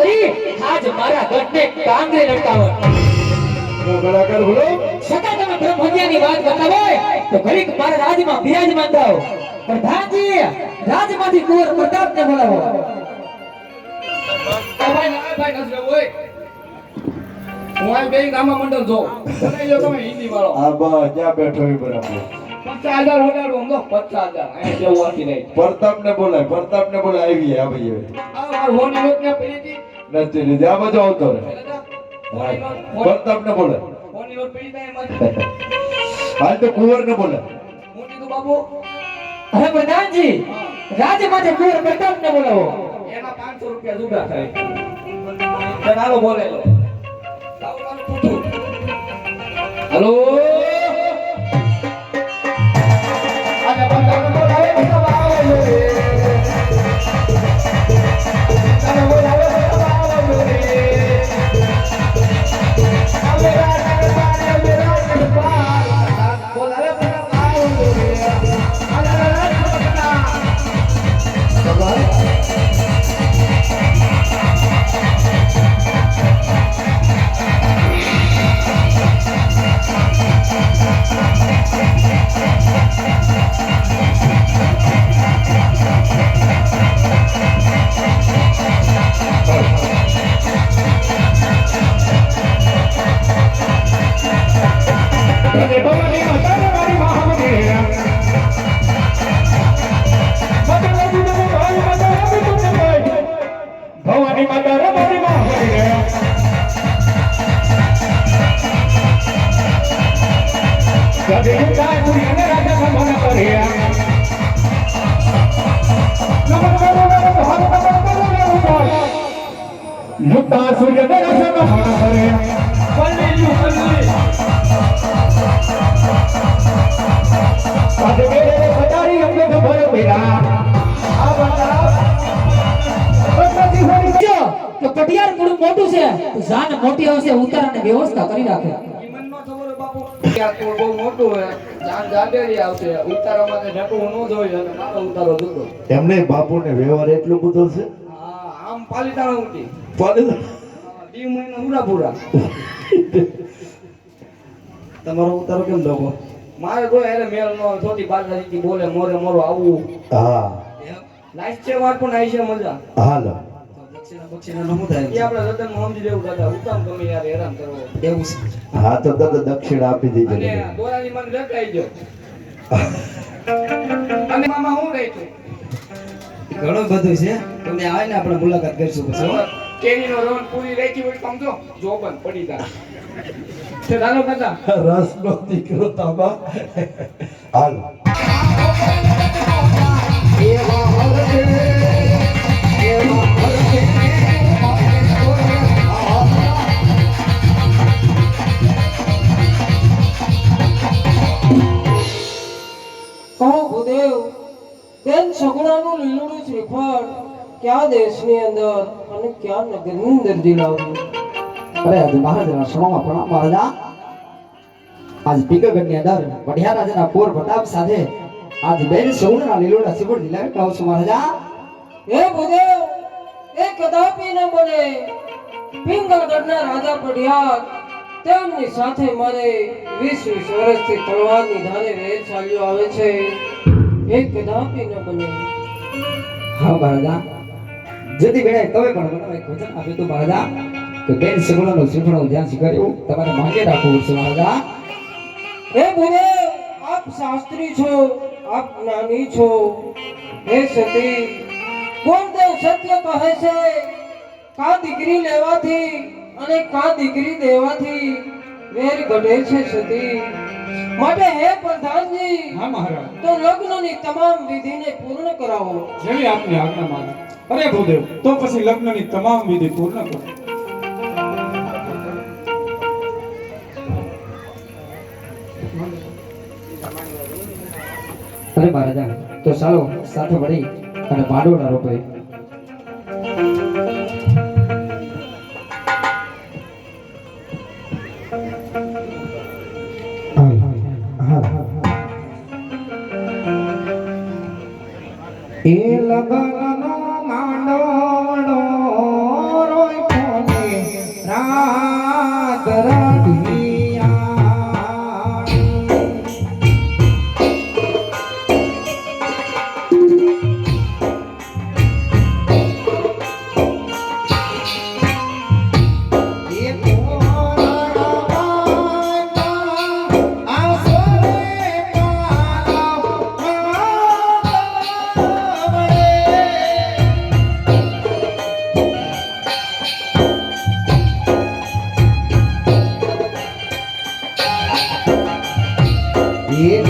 કરી આજ મારા ગઢને કાંગરે લટકાવો. તો કલાકાર બોલો છતાં તમે બ્રહ્મહત્યાની વાત કરતા હોય તો ઘડીક મારા રાજમાં બિરાજમાન થાઓ. પ્રધાનજી રાજમાંથી કુંવર પ્રતાપને બોલાવો. ભાઈ ના ભાઈ નથી ઓય. હું આ બેંક આમાં મંડળ જો બનાવી લો તમે હિન્દી વાળો. આ બા ક્યાં બેઠો હોય બરાબર? હજાર ઉડાડું પચાસ હજાર. અહીંયા જેવું પ્રતાપ ને બોલાય પ્રતાપ ને બોલાય આવી આ ભાઈ આ મારી હોની ને નથી લીધી. આ બધો આવતો રહે. હોની નોટ બોલે. હાલ તો કુંવર ને બોલે. હે પ્રધાનજી બાબુ હવે કુંવર પ્રતાપ ને બોલાવો. એના પાંચસો રૂપિયા જુદા થાય. પૂછું હલો? ભવાની માતા રમારી માં હરી રહ્યા ગજે યુતા પુરી અને રાજા સમન કર્યા નમન કરો નમન ભાવ નમન કરો નમન ભાવ યુતા સૂર્ય ને રાજા સમન કર્યા પલ્લી યુ કટિયાર ગુરુ મોટું છે જાન મોટી આવશે ઉતારાની વ્યવસ્થા કરી રાખે. ઈ મન નો ખબર હોય બાપુ ન એમને બાપુ વ્યવહાર એટલો બધો છે? હા આમ પાલીતાણા પણ દી મહિના પૂરા પૂરા. તમારો ઉતારો કેમ લોકો મારે કોઈ એને મેલ નો થોડી બાદશાહી બોલે મોરે મોરો આવું હા. લાઈફ છે વાત પણ આવી છે મજા. હાલો. દક્ષિણા બક્ષિણા નો શું થાય એ આપણે રતન સમજી લેવું દાદા ઉતામ તમે હેરાન કરો હા તો દક્ષિણ આપી દેજો દોરાની મને ગયો. અને મામા હું રહી છું? ઘણું બધું છે. તમને આવે ને આપણે મુલાકાત કરીશું પછી કેરીનો રોન પૂરી રહેતી હોય સમજો જોબન પડી જાય. દાદો કાકા. રસ નો દીકરો તાબા હાલો બેન સગુણાનું લીલુડું શ્રીફળ કયા દેશની અંદર અને કયા નગરની અંદર દિલાવ્યું બેન બને તેમની સાથે મારે વીસ વીસ આવે છે એ કદાપી ન બને હા મહારાજા જતી વેળાએ તમે પણ મને એક વચન આપ્યું હતું મહારાજા કે બેન સગુણાનું શ્રીફળ ધ્યાન શીખવાડ્યું તમારે માંગે રાખવું પડશે મહારાજા. હે ભૂદેવ આપ શાસ્ત્રી છો આપ જ્ઞાની છો. હે સતી ગુણદેવ સત્ય કહે છે કા દીકરી લેવાથી અને કા દીકરી દેવાથી વેર ઘટે છે સતી. માટે હે પ્રધાનજી હા મહારાજ. તો લગ્નની તમામ વિધિને પૂર્ણ કરાવો. જેવી આપની આજ્ઞા માને. અરે ભૂદેવ તો પછી લગ્નની તમામ વિધિ પૂર્ણ કરો. અરે મહારાજા. તો ચાલો સાથે મળી અને પાંડવોના રોપે. એ લગનનો দিয়ে